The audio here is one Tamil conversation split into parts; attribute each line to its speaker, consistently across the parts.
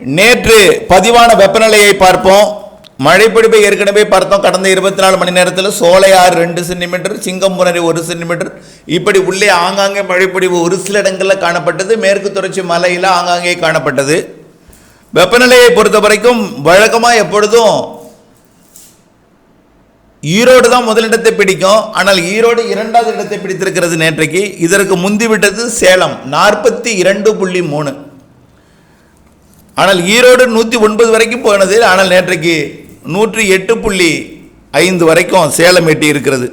Speaker 1: நேற்று பதிவான வெப்பநிலையை பார்ப்போம். மழைப்பிடிப்பை ஏற்கனவே பார்த்தோம். கடந்த இருபத்தி நாலு மணி நேரத்தில் சோலையாறு ரெண்டு சென்டிமீட்டர் சிங்கம்புணரி ஒரு சென்டிமீட்டர். இப்படி உள்ளே ஆங்காங்கே மழைப்பிடிவு ஒரு சில இடங்களில் காணப்பட்டது. மேற்கு தொடர்ச்சி மலையில் ஆங்காங்கே காணப்பட்டது. வெப்பநிலையை பொறுத்த வரைக்கும் வழக்கமாக எப்பொழுதும் ஈரோடு தான் முதலிடத்தை பிடிக்கும். ஆனால் ஈரோடு இரண்டாவது இடத்தை பிடித்திருக்கிறது நேற்றைக்கு. இதற்கு முந்திவிட்டது சேலம் நாற்பத்தி இரண்டு புள்ளி மூணு. ஆனால் ஈரோடு நூற்றி ஒன்பது வரைக்கும் போனது ஆனால் நேற்றைக்கு நூற்றி எட்டு புள்ளி ஐந்து வரைக்கும் சேலம் எட்டி இருக்கிறது.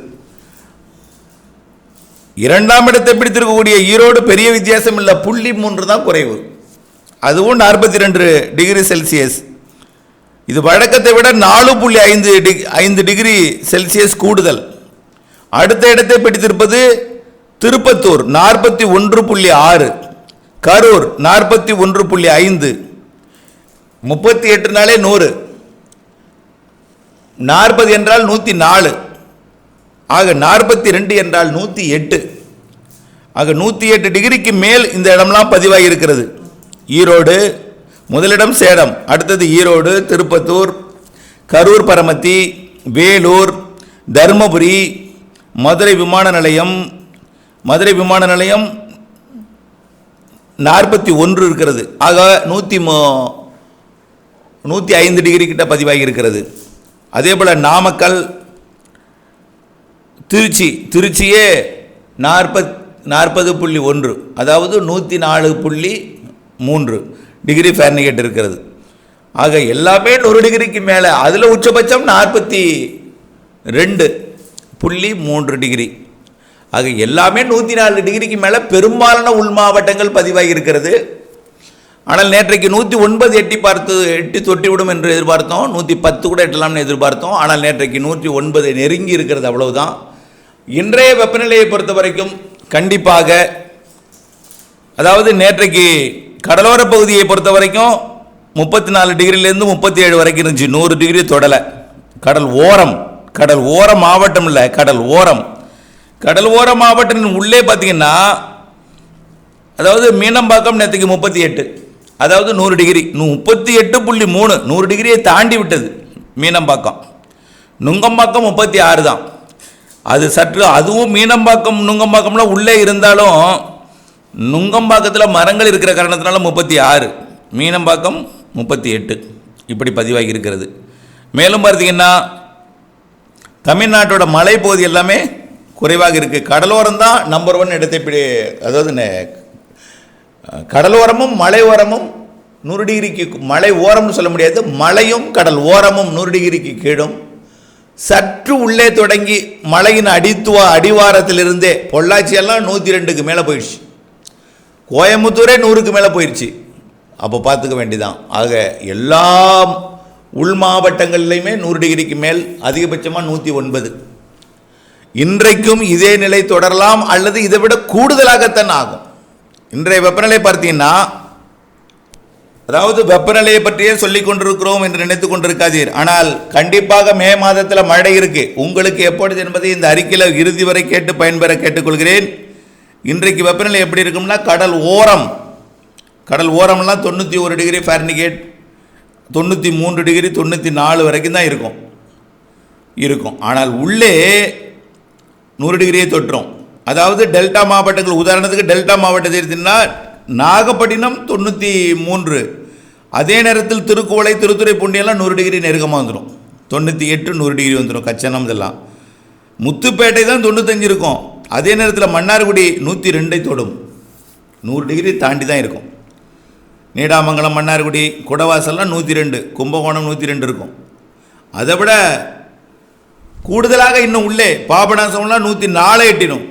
Speaker 1: இரண்டாம் இடத்தை பிடித்திருக்கக்கூடிய ஈரோடு பெரிய வித்தியாசம் இல்லை புள்ளி மூன்று தான் குறைவு. அதுவும் நாற்பத்தி ரெண்டு டிகிரி செல்சியஸ். இது வழக்கத்தை விட நாலு புள்ளி ஐந்து டிக் ஐந்து டிகிரி செல்சியஸ் கூடுதல். அடுத்த இடத்தை பிடித்திருப்பது திருப்பத்தூர் நாற்பத்தி ஒன்று புள்ளி ஆறு கரூர் நாற்பத்தி ஒன்று புள்ளி ஐந்து முப்பத்தி எட்டு நாளே நூறு. நாற்பது என்றால் நூற்றி நாலு. ஆக நாற்பத்தி ரெண்டு என்றால் நூற்றி எட்டு. ஆக நூற்றி எட்டு டிகிரிக்கு மேல் இந்த இடம்லாம் பதிவாகி இருக்கிறது ஈரோடு முதலிடம் சேலம் அடுத்தது ஈரோடு திருப்பத்தூர் கரூர் பரமத்தி வேலூர் தருமபுரி மதுரை விமான நிலையம் மதுரை விமான நிலையம் நாற்பத்தி ஒன்று இருக்கிறது. ஆக நூற்றி மோ நூற்றி ஐந்து டிகிரி கிட்ட பதிவாகி இருக்கிறது அதே போல் நாமக்கல் திருச்சி திருச்சியே நாற்பத் நாற்பது புள்ளி ஒன்று அதாவது நூற்றி நாலு புள்ளி மூன்று டிகிரி ஃபேர்னிகேட் இருக்கிறது. ஆக எல்லாமே நூறு டிகிரிக்கு மேலே அதில் உச்சபட்சம் நாற்பத்தி ரெண்டு புள்ளி மூன்று டிகிரி. ஆக எல்லாமே நூற்றி நாலு டிகிரிக்கு மேலே பெரும்பாலான உள் மாவட்டங்கள் பதிவாகி இருக்கிறது ஆனால் நேற்றைக்கு நூற்றி ஒன்பது எட்டி பார்த்து எட்டி தொட்டிவிடும் என்று எதிர்பார்த்தோம். நூற்றி பத்து கூட எட்டலாம்னு எதிர்பார்த்தோம். ஆனால் நேற்றைக்கு நூற்றி ஒன்பது நெருங்கி இருக்கிறது அவ்வளவுதான். இன்றைய வெப்பநிலையை பொறுத்த வரைக்கும் கண்டிப்பாக அதாவது நேற்றைக்கு கடலோர பகுதியை பொறுத்த வரைக்கும் முப்பத்தி நாலு டிகிரிலேருந்து முப்பத்தி ஏழு வரைக்கும் இருந்துச்சு. நூறு டிகிரி தொடலை. கடல் ஓரம் கடல் ஓர மாவட்டம் இல்லை கடல் ஓரம். கடல் ஓர மாவட்டத்தின் உள்ளே பார்த்தீங்கன்னா அதாவது மீனம்பாக்கம் நேற்றுக்கு முப்பத்தி எட்டு. அதாவது நூறு டிகிரி முப்பத்தி எட்டு புள்ளி மூணு நூறு டிகிரியை தாண்டி விட்டது மீனம்பாக்கம். நுங்கம்பாக்கம் முப்பத்தி ஆறு தான். அது சற்று அதுவும் மீனம்பாக்கம் நுங்கம்பாக்கம்லாம் உள்ளே இருந்தாலும் நுங்கம்பாக்கத்தில் மரங்கள் இருக்கிற காரணத்தினால முப்பத்தி ஆறு மீனம்பாக்கம் முப்பத்தி எட்டு இப்படி பதிவாகி இருக்கிறது. மேலும் பார்த்தீங்கன்னா தமிழ்நாட்டோட மலைப்பகுதி எல்லாமே குறைவாக இருக்குது கடலோரம் தான் நம்பர் ஒன் இடத்தை பிடி அதாவது நெ- கடலோரமும் மலை ஓரமும் நூறு டிகிரிக்கு மலை ஓரம்னு சொல்ல முடியாது. மலையும் கடல் ஓரமும் நூறு டிகிரிக்கு கீழும். சற்று உள்ளே தொடங்கி மலையின் அடித்துவ அடிவாரத்திலிருந்தே பொள்ளாச்சியெல்லாம் நூற்றி ரெண்டுக்கு மேலே போயிடுச்சு. கோயம்புத்தூரே நூறுக்கு மேலே போயிடுச்சு அப்போ பார்த்துக்க வேண்டிதான். ஆக எல்லா உள் மாவட்டங்கள்லையுமே நூறு டிகிரிக்கு மேல் அதிகபட்சமாக நூற்றி ஒன்பது. இன்றைக்கும் இதே நிலை தொடரலாம் அல்லது இதை விட கூடுதலாகத்தான் ஆகும். இன்றைய வெப்பநிலை பார்த்தீங்கன்னா அதாவது வெப்பநிலையை பற்றியே சொல்லிக் கொண்டிருக்கிறோம் என்று நினைத்து கொண்டிருக்காதீர். ஆனால் கண்டிப்பாக மே மாதத்தில் மழை இருக்கு. உங்களுக்கு எப்பொழுது என்பதை இந்த அறிக்கையில் இறுதி வரை கேட்டு பயன்பெற கேட்டுக்கொள்கிறேன். இன்றைக்கு வெப்பநிலை எப்படி இருக்கும்னா கடல் ஓரம். கடல் ஓரம்லாம் தொண்ணூற்றி ஒரு டிகிரி ஃபேரனிகேட் தொண்ணூற்றி மூன்று டிகிரி தொண்ணூற்றி நாலு வரைக்கும் தான் இருக்கும். இருக்கும். ஆனால் உள்ளே நூறு டிகிரியை தொட்டுரும். அதாவது டெல்டா மாவட்டங்கள் உதாரணத்துக்கு டெல்டா மாவட்டத்தை எடுத்தீங்கன்னா நாகப்பட்டினம் தொண்ணூற்றி மூன்று. அதே நேரத்தில் திருக்குவளை திருத்துறைப்பூண்டியெல்லாம் நூறு டிகிரி நெருக்கமாக வந்துடும் தொண்ணூற்றி எட்டு நூறு டிகிரி வந்துடும் கச்சனம் இதெல்லாம் முத்துப்பேட்டை தான் தொண்ணூத்தஞ்சு இருக்கும். அதே நேரத்தில் மன்னார்குடி நூற்றி ரெண்டை தொடும். நூறு டிகிரி தாண்டி தான் இருக்கும். நீடாமங்கலம் மன்னார்குடி குடவாசல்லாம் நூற்றி ரெண்டு கும்பகோணம் நூற்றி ரெண்டு இருக்கும். அதை விட கூடுதலாக இன்னும் உள்ளே பாபநாசம்லாம் நூற்றி நாலு எட்டிடும்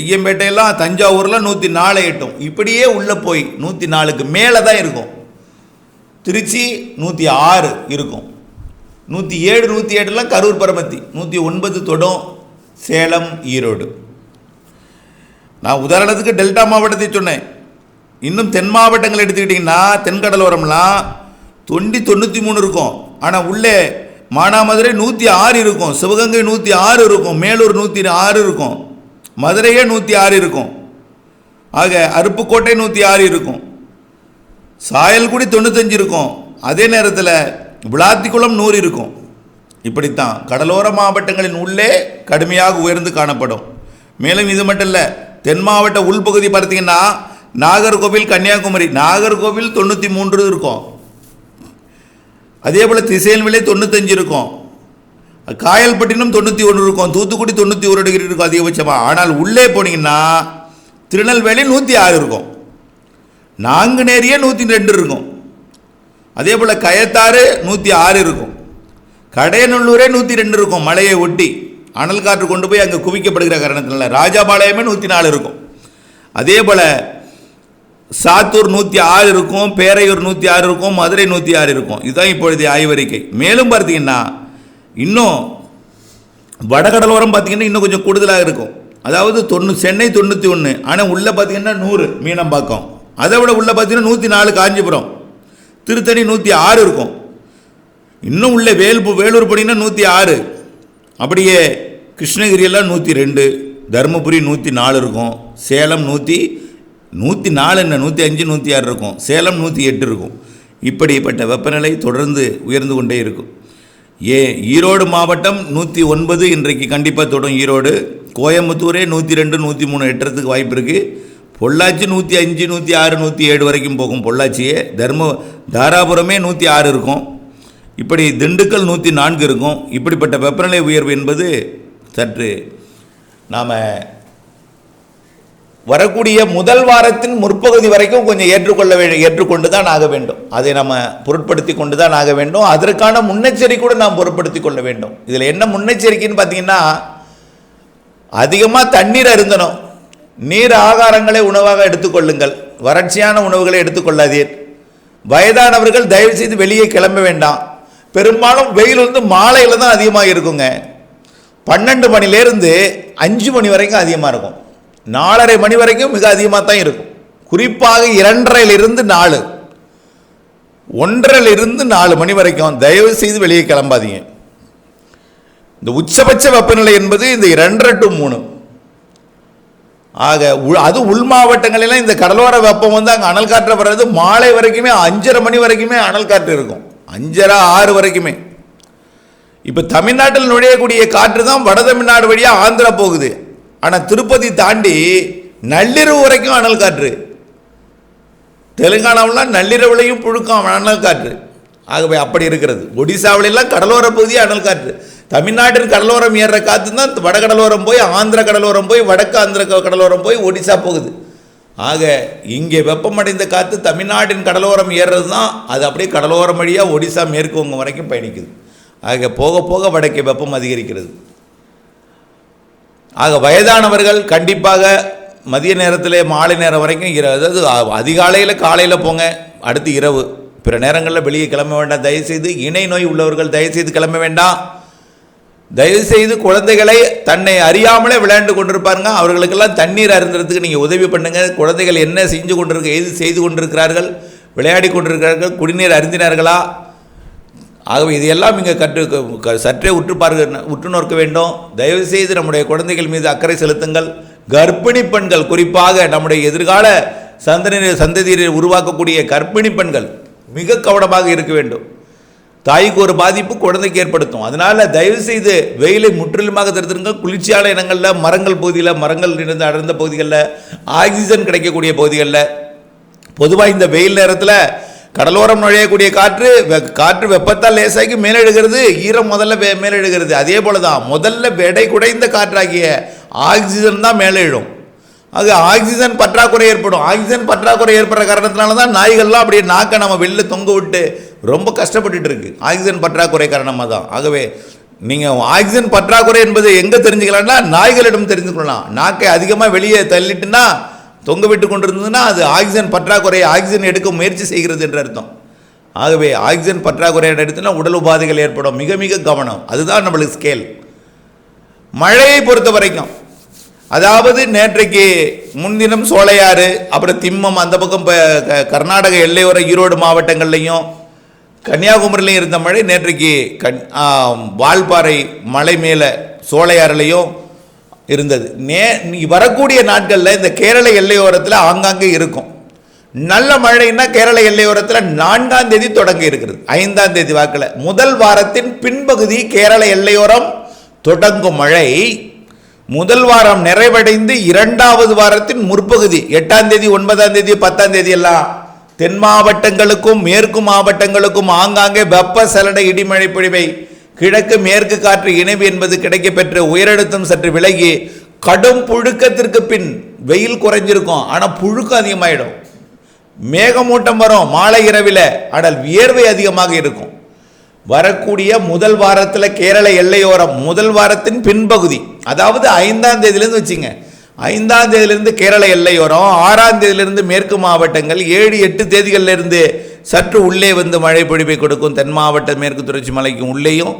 Speaker 1: ஐயம்பேட்டையெல்லாம் தஞ்சாவூரில் நூற்றி நாலு எட்டும். இப்படியே உள்ளே போய் நூற்றி நாலுக்கு மேலே தான் இருக்கும். திருச்சி நூற்றி ஆறு இருக்கும். நூற்றி ஏழு நூற்றி ஏழுலாம் கரூர் பரமத்தி. நூற்றி ஒன்பது தொடும் சேலம் ஈரோடு. நான் உதாரணத்துக்கு டெல்டா மாவட்டத்தை சொன்னேன். இன்னும் தென் மாவட்டங்கள் எடுத்துக்கிட்டிங்கன்னா தென்கடலோரம்லாம் தொண்டி தொண்ணூற்றி மூணு இருக்கும். ஆனால் உள்ளே மானாமதுரை நூற்றி ஆறு இருக்கும். சிவகங்கை நூற்றி ஆறு இருக்கும். மேலூர் நூற்றி ஆறு இருக்கும். மதுரையே நூற்றி ஆறு இருக்கும். ஆக அருப்புக்கோட்டை நூற்றி ஆறு இருக்கும். சாயல்குடி தொண்ணூத்தஞ்சு இருக்கும். அதே நேரத்தில் விளாத்திக்குளம் நூறு இருக்கும். இப்படித்தான் கடலோர மாவட்டங்களின் உள்ளே கடுமையாக உயர்ந்து காணப்படும். மேலும் இது மட்டும் இல்லை தென் மாவட்ட உள்பகுதி பார்த்தீங்கன்னா நாகர்கோவில் கன்னியாகுமரி நாகர்கோவில் தொண்ணூற்றி மூன்று இருக்கும். அதே போல் திசையன்விலை தொண்ணூத்தஞ்சு இருக்கும். காயல்பட்டினம் தொண்ணூற்றி ஒன்று இருக்கும் தூத்துக்குடி தொண்ணூற்றி ஒரு டிகிரி இருக்கும் அதிகபட்சமாக ஆனால் உள்ளே போனீங்கன்னா திருநெல்வேலி நூற்றி ஆறு இருக்கும். நாங்குநேரியே நூற்றி ரெண்டு இருக்கும். அதே போல் கயத்தாறு நூற்றி ஆறு இருக்கும். கடையநல்லூரே நூற்றி ரெண்டு இருக்கும் மலையை ஒட்டி. அனல் காற்று கொண்டு போய் அங்கே குவிக்கப்படுகிற காரணத்தினால ராஜாபாளையமே நூற்றி நாலு இருக்கும். அதே போல் சாத்தூர் நூற்றி ஆறு இருக்கும் பேரையூர் நூற்றி ஆறு இருக்கும் மதுரை நூற்றி ஆறு இருக்கும். இதுதான் இப்பொழுதைய ஆய்வறிக்கை. மேலும் பார்த்தீங்கன்னா இன்னும் வடகடலோரம் பார்த்தீங்கன்னா இன்னும் கொஞ்சம் கூடுதலாக இருக்கும். அதாவது தொண்ணூ சென்னை தொண்ணூற்றி ஒன்று ஆனால் உள்ளே பார்த்தீங்கன்னா நூறு மீனம்பாக்கம். அதை விட உள்ளே பார்த்தீங்கன்னா நூற்றி நாலு காஞ்சிபுரம். திருத்தணி நூற்றி ஆறு இருக்கும். இன்னும் உள்ளே வேல் வேலூர் போனீங்கன்னா நூற்றி ஆறு. அப்படியே கிருஷ்ணகிரியெல்லாம் நூற்றி ரெண்டு தருமபுரி நூற்றி நாலு இருக்கும். சேலம் நூற்றி நூற்றி நாலு என்ன நூற்றி அஞ்சு நூற்றி ஆறு இருக்கும். சேலம் நூற்றி எட்டு இருக்கும். இப்படிப்பட்ட வெப்பநிலை தொடர்ந்து உயர்ந்து கொண்டே இருக்கும். ஏ ஈரோடு மாவட்டம் நூற்றி ஒன்பது இன்றைக்கு கண்டிப்பாக தொடும் ஈரோடு. கோயம்புத்தூரே நூற்றி ரெண்டு நூற்றி மூணு எட்டுறதுக்கு வாய்ப்பு இருக்குது பொள்ளாச்சி நூற்றி அஞ்சு நூற்றி ஆறு நூற்றி ஏழு வரைக்கும் போகும் பொள்ளாச்சியே. தர்ம தாராபுரமே நூற்றி ஆறு இருக்கும். இப்படி திண்டுக்கல் நூற்றி நான்கு இருக்கும். இப்படிப்பட்ட வெப்பநிலை உயர்வு என்பது சற்று நாம் வரக்கூடிய முதல் வாரத்தின் முற்பகுதி வரைக்கும் கொஞ்சம் ஏற்றுக்கொள்ள வேண்டும் ஏற்றுக்கொண்டு தான் ஆக வேண்டும். அதை நம்ம பொருட்படுத்தி கொண்டு தான் ஆக வேண்டும். அதற்கான முன்னெச்சரிக்கை கூட நாம் பொருட்படுத்தி கொள்ள வேண்டும். இதில் என்ன முன்னெச்சரிக்கைன்னு பார்த்தீங்கன்னா அதிகமாக தண்ணீர் அருந்தணும். நீர் ஆகாரங்களை உணவாக எடுத்துக்கொள்ளுங்கள் வறட்சியான உணவுகளை எடுத்துக்கொள்ளாதீர் வயதானவர்கள் தயவு செய்து வெளியே கிளம்ப வேண்டாம். பெரும்பாலும் வெயில் வந்து மாலையில் தான் அதிகமாக இருக்குங்க பன்னெண்டு மணிலேருந்து அஞ்சு மணி வரைக்கும் அதிகமாக இருக்கும். நாலரை மணி வரைக்கும் மிக அதிகமாக தான் இருக்கும். குறிப்பாக இரண்டரையிலிருந்து நாலு. ஒன்றரையிலிருந்து நாலு மணி வரைக்கும் தயவு செய்து வெளியே கிளம்பாதீங்க. இந்த உச்சபட்ச வெப்பநிலை என்பது இந்த இரண்டரை டு மூணு. ஆக உள்- அது உள் மாவட்டங்களிலாம் இந்த கடலோர வெப்பம் வந்து அங்கே அனல் காற்று வர்றது மாலை வரைக்குமே அஞ்சரை மணி வரைக்குமே அனல் காற்று இருக்கும். அஞ்சரை ஆறு வரைக்குமே. இப்போ தமிழ்நாட்டில் நுழையக்கூடிய காற்று தான் வட தமிழ்நாடு வழியாக ஆந்திரா போகுது. ஆனால் திருப்பதி தாண்டி நள்ளிரவு வரைக்கும் அனல் காற்று. தெலுங்கானாவிலாம் நள்ளிரவுலையும் புழுக்கம் அனல் காற்று. ஆகவே அப்படி இருக்கிறது. ஒடிசாவிலெல்லாம் கடலோர பகுதியே அனல் காற்று. தமிழ்நாட்டின் கடலோரம் ஏறுற காற்று தான் வடகடலோரம் போய் ஆந்திர கடலோரம் போய் வடக்கு ஆந்திர கடலோரம் போய் ஒடிசா போகுது. ஆக இங்கே வெப்பமடைந்த காற்று தமிழ்நாட்டின் கடலோரம் ஏறுறது தான் அது அப்படியே கடலோரம் வழியாக ஒடிசா மேற்கு வங்கம் வரைக்கும் பயணிக்குது. ஆக போக போக வடக்கே வெப்பம் அதிகரிக்கிறது. ஆக வயதானவர்கள் கண்டிப்பாக மதிய நேரத்தில் மாலை நேரம் வரைக்கும் இர அதாவது அதிகாலையில் காலையில் போங்க அடுத்து இரவு. பிற நேரங்களில் வெளியே கிளம்ப வேண்டாம். தயவுசெய்து இணை நோய் உள்ளவர்கள் தயவுசெய்து கிளம்ப வேண்டாம். தயவுசெய்து குழந்தைகளை தன்னை அறியாமலே விளையாண்டு கொண்டிருப்பாருங்க. அவர்களுக்கெல்லாம் தண்ணீர் அருந்துறதுக்கு நீங்கள் உதவி பண்ணுங்கள் குழந்தைகள் என்ன செஞ்சு கொண்டிருக்க எது செய்து கொண்டிருக்கிறார்கள் விளையாடி கொண்டிருக்கிறார்கள் குடிநீர் அருந்தினார்களா ஆகவே இதையெல்லாம் இங்கே கற்று சற்றே உற்று பார்க்க உற்று நோக்க வேண்டும். தயவுசெய்து நம்முடைய குழந்தைகள் மீது அக்கறை செலுத்துங்கள். கர்ப்பிணி பெண்கள் குறிப்பாக நம்முடைய எதிர்கால சந்தன சந்ததியினர் உருவாக்கக்கூடிய கர்ப்பிணி பெண்கள் மிக கவனமாக இருக்க வேண்டும். தாய்க்கு ஒரு பாதிப்பு குழந்தைக்கு ஏற்படுத்தும். அதனால் தயவுசெய்து வெயிலை முற்றிலுமாக தடுத்துருங்க குளிர்ச்சியான இடங்களில் மரங்கள் பகுதியில் மரங்கள் இருந்து அடர்ந்த பகுதிகளில் ஆக்சிஜன் கிடைக்கக்கூடிய பகுதிகளில் பொதுவாக இந்த வெயில் நேரத்தில் கடலோரம் நுழையக்கூடிய காற்று வெ- காற்று வெப்பத்தால் லேசாக்கி மேலெழுகிறது. ஈரம் முதல்ல மேலெழுகிறது. அதே போல தான் முதல்ல வெடை குடைந்த காற்றாகிய ஆக்சிஜன் தான் மேலே எழும் ஆக்சிஜன் பற்றாக்குறை ஏற்படும். ஆக்சிஜன் பற்றாக்குறை ஏற்படுற காரணத்தினால தான் நாய்கள்லாம் அப்படியே நாக்கை நம்ம வெளில தொங்க விட்டு ரொம்ப கஷ்டப்பட்டுட்டு இருக்கு. ஆக்சிஜன் பற்றாக்குறை காரணமாக தான் ஆகவே நீங்கள் ஆக்சிஜன் பற்றாக்குறை என்பது எங்கே தெரிஞ்சுக்கலாம்னா நாய்களிடம் தெரிஞ்சுக்கலாம் நாக்கை அதிகமாக வெளியே தள்ளிட்டுனா தொங்க விட்டு கொண்டிருந்ததுன்னா அது ஆக்சிஜன் பற்றாக்குறை ஆக்சிஜன் எடுக்க முயற்சி செய்கிறது என்று அர்த்தம். ஆகவே ஆக்சிஜன் பற்றாக்குறை இடத்துல உடல் உபாதைகள் ஏற்படும். மிக மிக கவனம். அதுதான் நம்மளுக்கு ஸ்கேல் மழையை பொறுத்த வரைக்கும். அதாவது நேற்றைக்கு முன்தினம் சோலையாறு அப்புறம் திம்மம் அந்த பக்கம் இப்போ கர்நாடக எல்லையோர ஈரோடு மாவட்டங்கள்லையும் கன்னியாகுமரியிலையும் இருந்த மழை நேற்றைக்கு கண் வால்பாறை மலை மேலே சோலையாறுலையும் இருந்தது. நே வரக்கூடிய நாட்களில் இந்த கேரள எல்லையோரத்தில் ஆங்காங்கே இருக்கும். நல்ல மழைன்னா கேரள எல்லையோரத்தில் நான்காம் தேதி தொடங்கி இருக்கிறது. ஐந்தாம் தேதி வாக்கில். முதல் வாரத்தின் பின்பகுதி கேரள எல்லையோரம் தொடங்கும் மழை. முதல் வாரம் நிறைவடைந்து இரண்டாவது வாரத்தின் முற்பகுதி எட்டாம் தேதி ஒன்பதாம் தேதி பத்தாம் தேதி எல்லாம் தென் மாவட்டங்களுக்கும் மேற்கு மாவட்டங்களுக்கும் ஆங்காங்கே வெப்ப சலன இடிமழை பொழிவை கிழக்கு மேற்கு காற்று இணைவு என்பது கிடைக்கப்பெற்று உயரழுத்தம் சற்று விலகி கடும் புழுக்கத்திற்கு பின் வெயில் குறைஞ்சிருக்கும். ஆனால் புழுக்கம் அதிகமாயிடும். மேகமூட்டம் வரும். மாலை இரவில் ஆனால் வியர்வை அதிகமாக இருக்கும். வரக்கூடிய முதல் வாரத்தில் கேரள எல்லையோரம் முதல் வாரத்தின் பின்பகுதி அதாவது ஐந்தாம் தேதியிலேருந்து வச்சுங்க. ஐந்தாம் தேதியிலிருந்து கேரள எல்லையோரம் ஆறாம் தேதியிலிருந்து மேற்கு மாவட்டங்கள் ஏழு எட்டு தேதிகள்லேருந்து இருந்து சற்று உள்ளே வந்து மழை பொழிவை கொடுக்கும் தென் மாவட்ட மேற்கு தொடர்ச்சி மலைக்கும் உள்ளேயும்.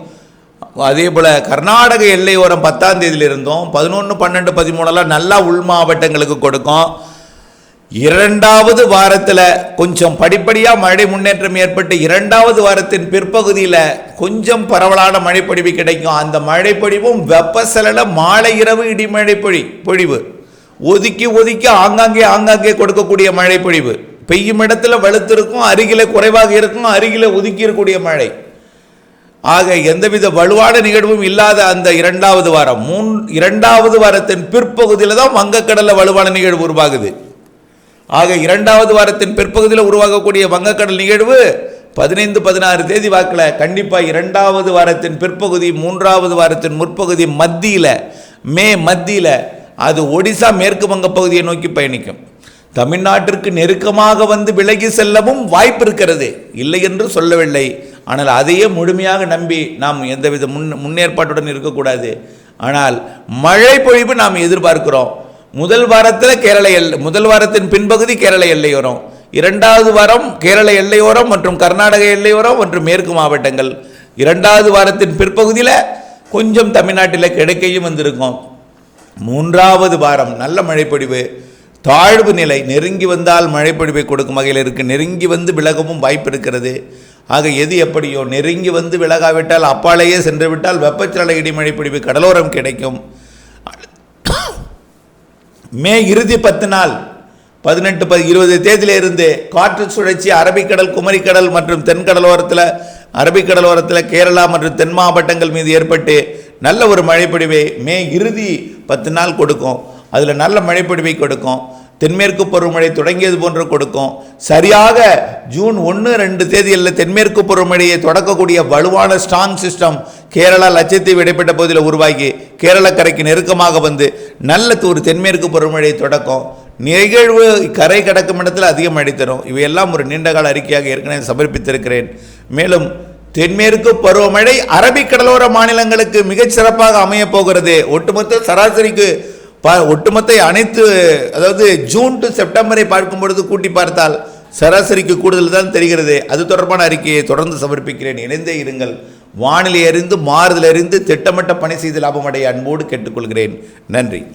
Speaker 1: அதே போல் கர்நாடக எல்லையோரம் பத்தாம் தேதியில இருந்தும் பதினொன்று பன்னெண்டு பதிமூணெல்லாம் நல்லா உள் மாவட்டங்களுக்கு கொடுக்கும். இரண்டாவது வாரத்தில் கொஞ்சம் படிப்படியாக மழை முன்னேற்றம் ஏற்பட்டு இரண்டாவது வாரத்தின் பிற்பகுதியில் கொஞ்சம் பரவலான மழைப்பொழிவு கிடைக்கும். அந்த மழைப்பொழிவும் வெப்பசலன மாலை இரவு இடிமழை பொழி பொழிவு. ஒதுக்கி ஒதுக்கி ஆங்காங்கே ஆங்காங்கே கொடுக்கக்கூடிய மழைப்பொழிவு பெய்யும் இடத்துல வலுத்திருக்கும் அருகில குறைவாக இருக்கும் அருகில ஒதுக்கி இருக்கக்கூடிய மழை. ஆக எந்தவித வலுவான நிகழ்வும் இல்லாத அந்த இரண்டாவது வாரம் மூன் இரண்டாவது வாரத்தின் பிற்பகுதியில் தான் வங்கக்கடலில் வலுவான நிகழ்வு உருவாகுது. ஆக இரண்டாவது வாரத்தின் பிற்பகுதியில் உருவாகக்கூடிய வங்கக்கடல் நிகழ்வு பதினைந்து பதினாறு தேதி வாக்கில் கண்டிப்பாக இரண்டாவது வாரத்தின் பிற்பகுதி மூன்றாவது வாரத்தின் முற்பகுதி மத்தியில் மே மத்தியில் அது ஒடிசா மேற்கு வங்க பகுதியை நோக்கி பயணிக்கும். தமிழ்நாட்டிற்கு நெருக்கமாக வந்து விலகி செல்லவும் வாய்ப்பு இருக்கிறது. இல்லை என்று சொல்லவில்லை. ஆனால் அதையே முழுமையாக நம்பி நாம் எந்தவித முன் முன்னேற்பாட்டுடன் இருக்கக்கூடாது. ஆனால் மழை பொழிவு நாம் எதிர்பார்க்கிறோம். முதல் வாரத்தில் கேரள எல் முதல் வாரத்தின் பின்பகுதி கேரள எல்லையோரம். இரண்டாவது வாரம் கேரள எல்லையோரம் மற்றும் கர்நாடக எல்லையோரம் மற்றும் மேற்கு மாவட்டங்கள். இரண்டாவது வாரத்தின் பிற்பகுதியில் கொஞ்சம் தமிழ்நாட்டில் கிடைக்கையும் வந்திருக்கும். மூன்றாவது வாரம் நல்ல மழைப்பொழிவு தாழ்வு நிலை நெருங்கி வந்தால் மழைப்பொழிவை கொடுக்கும் வகையில் இருக்கு. நெருங்கி வந்து விலகவும் வாய்ப்பு இருக்கிறது. ஆக எது எப்படியோ நெருங்கி வந்து விலகாவிட்டால் அப்பாலேயே சென்று விட்டால் வெப்பச்சல இடிமழை பொழிவு கடலோரம் கிடைக்கும். மே இறுதி பத்து நாள் பதினெட்டு ப இருபது தேதியில இருந்து காற்று சுழற்சி அரபிக்கடல் குமரிக்கடல் மற்றும் தென்கடலோரத்தில் அரபிக்கடலோரத்தில் கேரளா மற்றும் தென் மாவட்டங்கள் மீது ஏற்பட்டு நல்ல ஒரு மழைப்பொழிவை மே இறுதி பத்து நாள் கொடுக்கும். அதில் நல்ல மழைப்பொழிவை கொடுக்கும். தென்மேற்கு பருவமழை தொடங்கியது போன்று கொடுக்கும். சரியாக ஜூன் ஒன்று ரெண்டு தேதியில் தென்மேற்கு பருவமழையை தொடக்கக்கூடிய வலுவான ஸ்ட்ராங் சிஸ்டம் கேரளா லட்சத்தீவு இடைப்பட்ட பகுதியில் உருவாகி கேரள கரைக்கு நெருக்கமாக வந்து நல்ல ஒரு தென்மேற்கு பருவமழை தொடக்கம். நிகழ்வு கரை கடக்கும் இடத்தில் அதிக மழை தரும் இவையெல்லாம் ஒரு நீண்டகால அறிக்கையாக ஏற்கனவே சமர்ப்பித்திருக்கிறேன். மேலும் தென்மேற்கு பருவமழை அரபிக்கடலோர மாநிலங்களுக்கு மிகச் சிறப்பாக அமையப் போகிறது. ஒட்டுமொத்த சராசரிக்கு ஒட்டுமொத்த அனைத்து அதாவது ஜூன் டு செப்டம்பரை பார்க்கும் பொழுது கூட்டி பார்த்தால் சராசரிக்கு கூடுதல் தான் தெரிகிறது. அது தொடர்பான அறிக்கையை தொடர்ந்து சமர்ப்பிக்கிறேன். இணைந்தே இருங்கள். வானிலை அறிந்து மாறுதல் அறிந்து திட்டமிட்ட பணி செய்து லாபமடைய அன்போடு கேட்டுக்கொள்கிறேன். நன்றி.